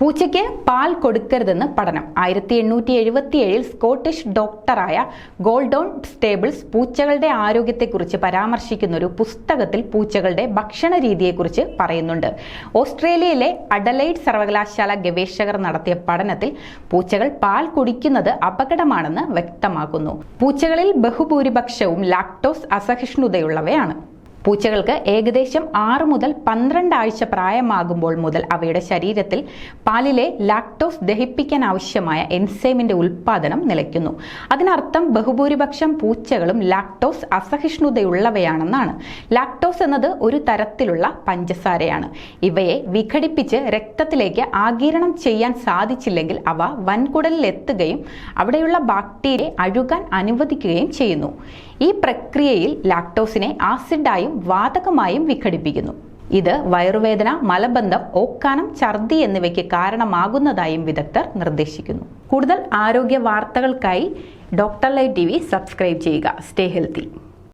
പൂച്ചയ്ക്ക് പാൽ കൊടുക്കരുതെന്ന് പഠനം. ആയിരത്തി എണ്ണൂറ്റി എഴുപത്തിയേഴിൽ സ്കോട്ടിഷ് ഡോക്ടറായ ഗോൾഡോൺ സ്റ്റേബിൾസ് പൂച്ചകളുടെ ആരോഗ്യത്തെക്കുറിച്ച് പരാമർശിക്കുന്ന ഒരു പുസ്തകത്തിൽ പൂച്ചകളുടെ ഭക്ഷണ രീതിയെക്കുറിച്ച് പറയുന്നുണ്ട്. ഓസ്ട്രേലിയയിലെ അഡലൈഡ് സർവകലാശാല ഗവേഷകർ നടത്തിയ പഠനത്തിൽ പൂച്ചകൾ പാൽ കുടിക്കുന്നത് അപകടമാണെന്ന് വ്യക്തമാക്കുന്നു. പൂച്ചകളിൽ ബഹുഭൂരിപക്ഷവും ലാക്ടോസ് അസഹിഷ്ണുതയുള്ളവയാണ്. പൂച്ചകൾക്ക് ഏകദേശം ആറ് മുതൽ പന്ത്രണ്ട് ആഴ്ച പ്രായമാകുമ്പോൾ മുതൽ അവയുടെ ശരീരത്തിൽ പാലിലെ ലാക്ടോസ് ദഹിപ്പിക്കാൻ ആവശ്യമായ എൻസൈമിന്റെ ഉൽപ്പാദനം നിലയ്ക്കുന്നു. അതിനർത്ഥം ബഹുഭൂരിപക്ഷം പൂച്ചകളും ലാക്ടോസ് അസഹിഷ്ണുതയുള്ളവയാണെന്നാണ്. ലാക്ടോസ് എന്നത് ഒരു തരത്തിലുള്ള പഞ്ചസാരയാണ്. ഇവയെ വിഘടിപ്പിച്ച് രക്തത്തിലേക്ക് ആഗിരണം ചെയ്യാൻ സാധിച്ചില്ലെങ്കിൽ അവ വൻകുടലിൽ എത്തുകയും അവിടെയുള്ള ബാക്ടീരിയ അഴുകാൻ അനുവദിക്കുകയും ചെയ്യുന്നു. ഈ പ്രക്രിയയിൽ ലാക്ടോസിനെ ആസിഡായും വാതകമായും വിഘടിപ്പിക്കുന്നു. ഇത് വയറുവേദന മലബന്ധം ഓക്കാനം ഛർദി എന്നിവയ്ക്ക് കാരണമാകുന്നതായും വിദഗ്ധർ നിർദ്ദേശിക്കുന്നു. കൂടുതൽ ആരോഗ്യ വാർത്തകൾക്കായി doctor live T V subscribe ചെയ്യുക. Stay healthy